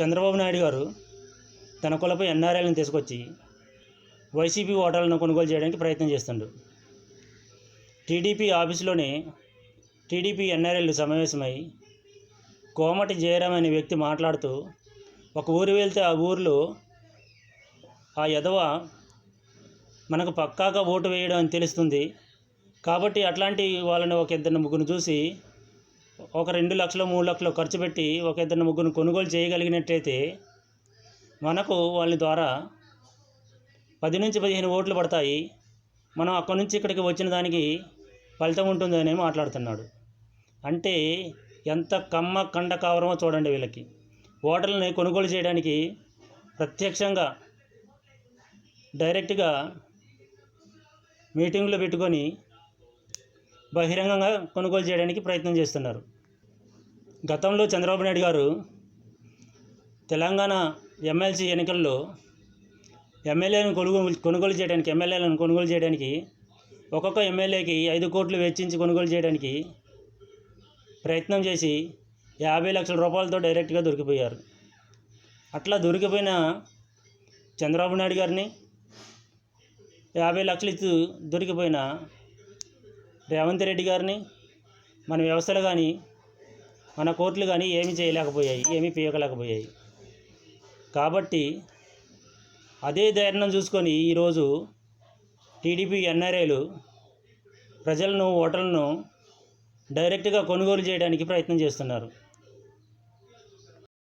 చంద్రబాబు నాయుడు గారు తన కులపై ఎన్ఆర్ఐలను తీసుకొచ్చి వైసీపీ ఓటర్లను కొనుగోలు చేయడానికి ప్రయత్నం చేస్తుండు. టీడీపీ ఆఫీసులోనే టీడీపీ ఎన్ఆర్ఐలు సమావేశమై కోమటి జయరామ్ అనే వ్యక్తి మాట్లాడుతూ ఒక ఊరు వెళ్తే ఆ ఊరిలో ఆ యదవ మనకు పక్కాగా ఓటు వేయడం అని తెలుస్తుంది. కాబట్టి అట్లాంటి వాళ్ళని ఒక ఇద్దరు ముగ్గురు చూసి ఒక రెండు లక్షలు మూడు లక్షలు ఖర్చు పెట్టి ఒక ఇద్దరు ముగ్గురు కొనుగోలు చేయగలిగినట్టయితే మనకు వాళ్ళ ద్వారా పది నుంచి పదిహేను ఓట్లు పడతాయి. మనం అక్కడి నుంచి ఇక్కడికి వచ్చిన దానికి ఫలితం ఉంటుందని మాట్లాడుతున్నాడు. అంటే ఎంత కమ్మ కండ కావరమో చూడండి వీళ్ళకి. ఓటర్లని కొనుగోలు చేయడానికి ప్రత్యక్షంగా డైరెక్ట్గా మీటింగ్లో పెట్టుకొని బహిరంగంగా కొనుగోలు చేయడానికి ప్రయత్నం చేస్తున్నారు. గతంలో చంద్రబాబు నాయుడు గారు తెలంగాణ ఎమ్మెల్సీ ఎన్నికల్లో ఎమ్మెల్యేలను కొనుగోలు కొనుగోలు చేయడానికి ఎమ్మెల్యేలను కొనుగోలు చేయడానికి ఒక్కొక్క ఎమ్మెల్యేకి ఐదు కోట్లు వెచ్చించి కొనుగోలు చేయడానికి ప్రయత్నం చేసి యాభై లక్షల రూపాయలతో డైరెక్ట్గా దొరికిపోయారు. అట్లా దొరికిపోయిన చంద్రబాబు నాయుడు గారిని యాభై లక్షలు ఇస్తూ దొరికిపోయిన రేవంత్ రెడ్డి గారిని మన వ్యవస్థలు కానీ మన కోర్టులు కానీ ఏమీ చేయలేకపోయాయి ఏమీ పీయకలేకపోయాయి కాబట్టి అదే ధైర్యం చూసుకొని ఈరోజు టీడీపీ ఎన్ఆర్ఏలు ప్రజలను ఓటర్లను డైరెక్ట్గా కొనుగోలు చేయడానికి ప్రయత్నం చేస్తున్నారు.